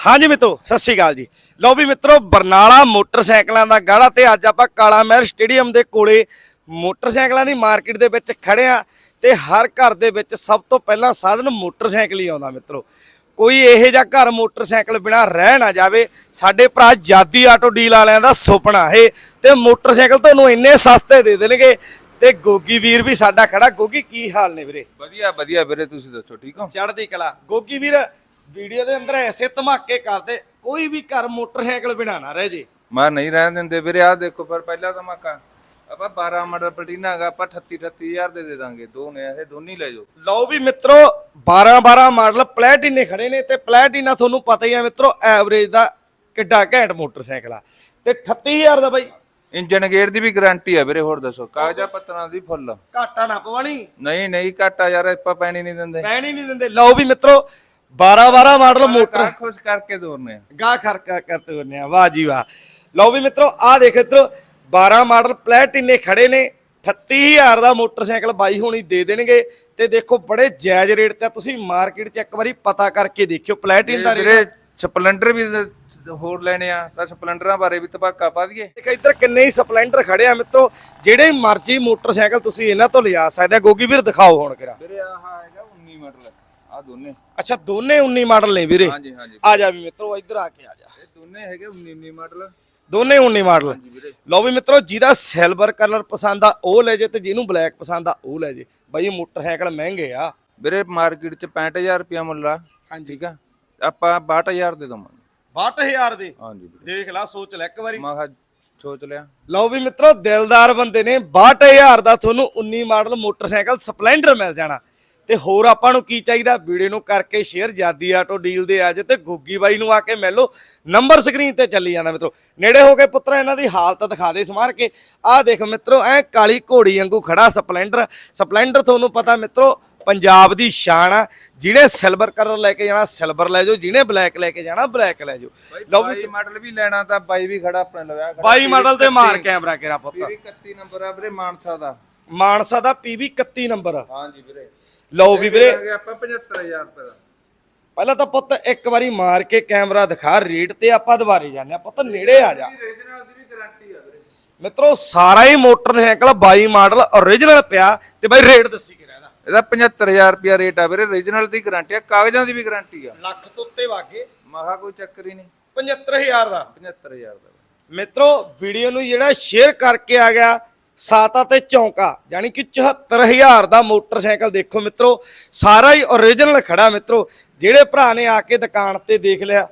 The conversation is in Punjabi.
ਹਾਂਜੀ ਮਿੱਤਰੋ ਸਤਿ ਸ਼੍ਰੀ ਅਕਾਲ ਜੀ। ਲਓ ਵੀ ਮਿੱਤਰੋ ਬਰਨਾਲਾ ਮੋਟਰਸਾਈਕਲਾਂ ਦਾ ਗਾੜਾ ਤੇ ਅੱਜ ਆਪਾਂ ਕਾਲਾ ਮਹਿਰ ਸਟੇਡੀਅਮ ਦੇ ਕੋਲੇ ਮੋਟਰਸਾਈਕਲਾਂ ਦੀ ਮਾਰਕੀਟ ਦੇ ਵਿੱਚ ਖੜੇ ਆ ਤੇ ਹਰ ਘਰ ਦੇ ਵਿੱਚ ਸਭ ਤੋਂ ਪਹਿਲਾਂ ਸਾਧਨ ਮੋਟਰਸਾਈਕਲ ਹੀ ਆਉਂਦਾ ਮਿੱਤਰੋ। ਕੋਈ ਇਹੋ ਜਿਹਾ ਘਰ ਮੋਟਰਸਾਈਕਲ ਬਿਨਾ ਰਹਿ ਨਾ ਜਾਵੇ ਸਾਡੇ ਭਰਾ ਜਾਦੀ ਆਟੋ ਡੀਲ ਵਾਲਿਆਂ ਦਾ ਸੁਪਨਾ ਇਹ। ਤੇ ਮੋਟਰਸਾਈਕਲ ਤੁਹਾਨੂੰ ਇੰਨੇ ਸਸਤੇ ਦੇ ਦੇਣਗੇ ਤੇ ਗੋਗੀ ਵੀਰ ਵੀ ਸਾਡਾ ਖੜਾ। ਗੋਗੀ ਕੀ ਹਾਲ ਨੇ ਵੀਰੇ? ਵਧੀਆ ਵਧੀਆ ਵੀਰੇ ਤੁਸੀਂ ਦੱਸੋ ਠੀਕ ਹੋ? ਚੜ੍ਹਦੀ ਕਲਾ। ਗੋਗੀ ਵੀਰ ਵੀਡੀਓ ਦੇ ਅੰਦਰ ਐਸੇ ਧਮਾਕੇ ਕਰਦੇ ਕੋਈ ਵੀ ਘਰ ਮੋਟਰਸਾਈਕਲ ਬਿਨਾ ਨਾ ਰਹਿ ਜੇ। ਮੈਂ ਨਹੀਂ ਰਹਿਣ ਦਿੰਦੇ ਵੀਰੇ ਆਹ ਦੇਖੋ ਪਰ ਪਹਿਲਾ ਧਮਾਕਾ। ਆਪਾਂ 12 ਮਾਡਲ ਪਲਟੀਨਾ ਹੈਗਾ ਆਪਾਂ 38 38000 ਦੇ ਦੇ ਦਾਂਗੇ ਦੋ ਨੇ ਇਹ ਦੋਨੀ ਲੈ ਜਾਓ। ਲਓ ਵੀ ਮਿੱਤਰੋ 12 12 ਮਾਡਲ ਪਲੈਟੀਨੇ ਖੜੇ ਨੇ ਤੇ ਪਲੈਟੀਨਾ ਤੁਹਾਨੂੰ ਪਤਾ ਹੀ ਆ ਮਿੱਤਰੋ ਐਵਰੇਜ ਦਾ ਕਿੱਡਾ ਘੈਂਟ ਮੋਟਰਸਾਈਕਲ ਆ। ਤੇ 38000 ਦਾ ਬਾਈ। ਇੰਜਨ ਗੇਅਰ ਦੀ ਵੀ ਗਾਰੰਟੀ ਹੈ ਵੀਰੇ ਹੋਰ ਦੱਸੋ ਕਾਗਜ਼ਾਂ ਪੱਤਰਾਂ ਦੀ ਫੁੱਲ। ਘਾਟਾ ਨਾ ਪਵਾਣੀ। ਨਹੀਂ ਨਹੀਂ ਘਾਟਾ ਯਾਰ ਆਪਾਂ ਪੈਣੀ ਨਹੀਂ ਦਿੰਦੇ। ਪੈਣ ਨਹੀਂ ਦਿੰਦੇ। ਲਓ ਵੀ ਮਿੱਤਰੋ 12 12 ਮਾਡਲ ਮੋਟਰ। ਖੁਸ਼ ਕਰਕੇ ਦੋਰਨੇ ਆ। ਗਾ ਖਰਕਾ ਕਰਤੇ ਹੁੰਨੇ ਆ। ਵਾਹ ਜੀ ਵਾਹ। ਲਓ ਵੀ ਮਿੱਤਰੋ ਆਹ ਦੇਖ ਇੱਧਰ 12 ਮਾਡਲ ਪਲੈਟੀਨੇ ਖੜੇ ਨੇ 38000 ਦਾ ਮੋਟਰਸਾਈਕਲ ਬਾਈ ਹੋਣੀ ਦੇ ਦੇਣਗੇ। ਤੇ ਦੇਖੋ ਬੜੇ ਜਾਇਜ਼ ਰੇਟ ਤੇ ਆ। ਤੁਸੀਂ ਮਾਰਕੀਟ 'ਚ ਇੱਕ ਵਾਰੀ ਪਤਾ ਕਰਕੇ ਦੇਖਿਓ ਪਲੈਟੀਨ ਦਾ ਰੇਟ ਵੀਰੇ ਸਪਲੈਂਡਰ ਵੀ ਦ- ਹੋਰ ਲੈਣੇ ਆ। ਤਾਂ ਸਪਲੈਂਡਰਾਂ ਬਾਰੇ ਵੀ ਤਬਾਕਾ ਪਾ ਦਈਏ। ਦੇਖ ਇੱਧਰ ਕਿੰਨੇ ਹੀ ਸਪਲੈਂਡਰ ਖੜੇ ਆ ਮਿੱਤਰੋ। ਜਿਹੜੇ ਮਰਜ਼ੀ ਮੋਟਰਸਾਈਕਲ ਤੁਸੀਂ ਇਹਨਾਂ ਤੋਂ ਲਿਜਾ ਸਕਦੇ ਆ। ਗੋਗੀ ਵੀਰ ਦਿਖਾਓ ਹੁਣ ਕਿਰਾ ਵੀਰੇ ਆਹ ਹੈਗਾ 19 ਮਾਡਲ। ਆ ਦੋਨੇ। ਅੱਛਾ ਦੋਨੇ 19 ਮਾਡਲ ਨੇ ਵੀਰੇ। ਹਾਂਜੀ ਹਾਂਜੀ। ਆ ਜਾ ਵੀ ਮਿੱਤਰੋ ਇੱਧਰ ਆ ਕੇ ਆ ਜਾ। ਇਹ ਦੋਨੇ ਹੈਗੇ 19 19 ਮਾਡਲ। ਦੋਨੇ 19 ਮਾਡਲ। ਵੀਰੇ। ਲਓ ਵੀ ਮਿੱਤਰੋ ਜਿਹਦਾ ਸਿਲਵਰ ਕਲਰ ਪਸੰਦ ਆ ਉਹ ਲੈ ਜੇ ਤੇ ਜਿਹਨੂੰ ਬਲੈਕ ਪਸੰਦ ਆ ਉਹ ਲੈ ਜੇ। ਬਾਈ ਇਹ ਮੋਟਰਸਾਈਕਲ ਮਹਿੰਗੇ ਆ। ਵੀਰੇ ਮਾਰਕੀਟ ਚ 65000 ਰੁਪਿਆ ਮੁੱਲ ਆ। ਹਾਂਜੀ। ਠੀਕ ਆ? ਆਪਾਂ 62000 ਦੇ ਦਵਾਂਗੇ। 62000 ਦੇ? ਹਾਂਜੀ ਵੀਰੇ। ਦੇਖ ਲੈ ਸੋਚ ਲੈ ਇੱਕ ਵਾਰੀ। ਮੈਂ ਕਿਹਾ ਸੋਚ ਲਿਆ। ਲਓ ਵੀ ਮਿੱਤਰੋ ਦਿਲਦਾਰ ਬੰਦੇ ਨੇ 62000 ਦਾ ਤੁਹਾਨੂੰ 19 ਮਾਡਲ ਮੋਟਰਸਾਈਕਲ ਸਪਲੈਂਡਰ ਮਿਲ ਜਾਣਾ। ਤੇ ਹੋਰ ਆਪਾਂ ਨੂੰ ਕੀ ਚਾਹੀਦਾ? ਵੀਡੀਓ ਨੂੰ ਕਰਕੇ ਸ਼ੇਅਰ ਜਾਦੀ ਆਟੋ ਡੀਲ ਦੇ ਅੱਜ ਤੇ ਗੋਗੀ ਬਾਈ ਨੂੰ ਆ ਕੇ ਮਿਲ ਨੰਬਰ ਸਕਰੀਨ ਤੇ ਚੱਲੀ ਜਾਂਦਾ ਮਿੱਤਰੋ। ਨੇੜੇ ਹੋ ਕੇ ਪੁੱਤਰਾ ਇਹਨਾਂ ਦੀ ਹਾਲਤ ਦਿਖਾ ਦੇ ਸਮਾਰ ਕੇ। ਆਹ ਦੇਖ ਮਿੱਤਰੋ ਐ ਕਾਲੀ ਘੋੜੀ ਵਾਂਗੂ ਖੜਾ ਸਪਲੈਂਡਰ। ਸਪਲੈਂਡਰ ਤੁਹਾਨੂੰ ਪਤਾ ਮਿੱਤਰੋ ਪੰਜਾਬ ਦੀ ਸ਼ਾਨ ਆ। ਜਿਹਨੇ ਸਿਲਵਰ ਕਲਰ ਲੈ ਕੇ ਜਾਣਾ ਸਿਲਵਰ ਲੈ ਜਾਓ। ਜਿਹਨੇ ਬਲੈਕ ਲੈ ਕੇ ਜਾਣਾ ਬਲੈਕ ਲੈ ਜਾਓ। ਲਓ ਵੀ 22 ਮਾਡਲ ਵੀ ਲੈਣਾ ਤਾਂ ਬਾਈ ਵੀ ਖੜਾ ਆਪਣੇ ਲਵਿਆ 22 ਮਾਡਲ ਤੇ ਮਾਰ ਕੈਮਰਾ ਕਿਹੜਾ ਪੁੱਤ। ਵੀਰੇ 31 ਨੰਬਰ ਆ ਵੀਰੇ ਮਾਨਸਾ ਦਾ। ਮਾਨਸਾ ਦਾ ਪੀਵੀ 31 ਨੰਬਰ ਹਾਂਜੀ ਵੀਰੇ। ਲਓ ਵੀ ਵੀਰੇ। ਆਪਾਂ 75000 ਰੁਪਏ ਦਾ। ਪਹਿਲਾਂ ਤਾਂ ਪੁੱਤ ਇੱਕ ਵਾਰੀ ਮਾਰ ਕੇ ਕੈਮਰਾ ਦਿਖਾ ਰੇਟ ਤੇ ਆਪਾਂ ਦੁਬਾਰੇ ਜਾਂਦੇ ਆ ਪੁੱਤ ਨੇੜੇ ਆ ਜਾ। ਰੀਜਨਲ ਦੀ ਵੀ ਗਾਰੰਟੀ ਆ ਵੀਰੇ। ਮਿੱਤਰੋ ਸਾਰਾ ਹੀ ਮੋਟਰਸਾਈਕਲ 22 ਮਾਡਲ origignal ਪਿਆ ਤੇ ਬਾਈ ਰੇਟ ਦੱਸੀ ਕਿ ਰਹਿਦਾ ਇਹਦਾ 75000 ਰੁਪਿਆ ਰੇਟ ਆ ਵੀਰੇ ਰੀਜਨਲ ਦੀ ਗਾਰੰਟੀ ਆ ਕਾਗਜ਼ਾਂ ਦੀ ਵੀ ਗਾਰੰਟੀ ਆ। ਲੱਖ ਤੋਂ ਉੱਤੇ ਵਾਗੇ ਮਹਾ ਕੋਈ ਚੱਕਰ ਹੀ ਨਹੀਂ। 75000 ਦਾ। 75000 ਦਾ। ਮਿੱਤਰੋ ਵੀਡੀਓ ਨੂੰ ਜਿਹੜਾ ਸ਼ੇਅਰ ਕਰਕੇ ਆ ਗਿਆ ਸਾਤਾ ਤੇ ਚੌਂਕਾ, ਯਾਨੀ ਕਿ 74000 ਦਾ ਮੋਟਰਸਾਈਕਲ ਦੇਖੋ ਮਿੱਤਰੋ, ਸਾਰਾ ਹੀ origignal ਖੜਾ ਮਿੱਤਰੋ, ਜਿਹੜੇ ਭਰਾ ਨੇ ਆ ਕੇ ਦੁਕਾਨ ਤੇ ਦੇਖ ਲਿਆ।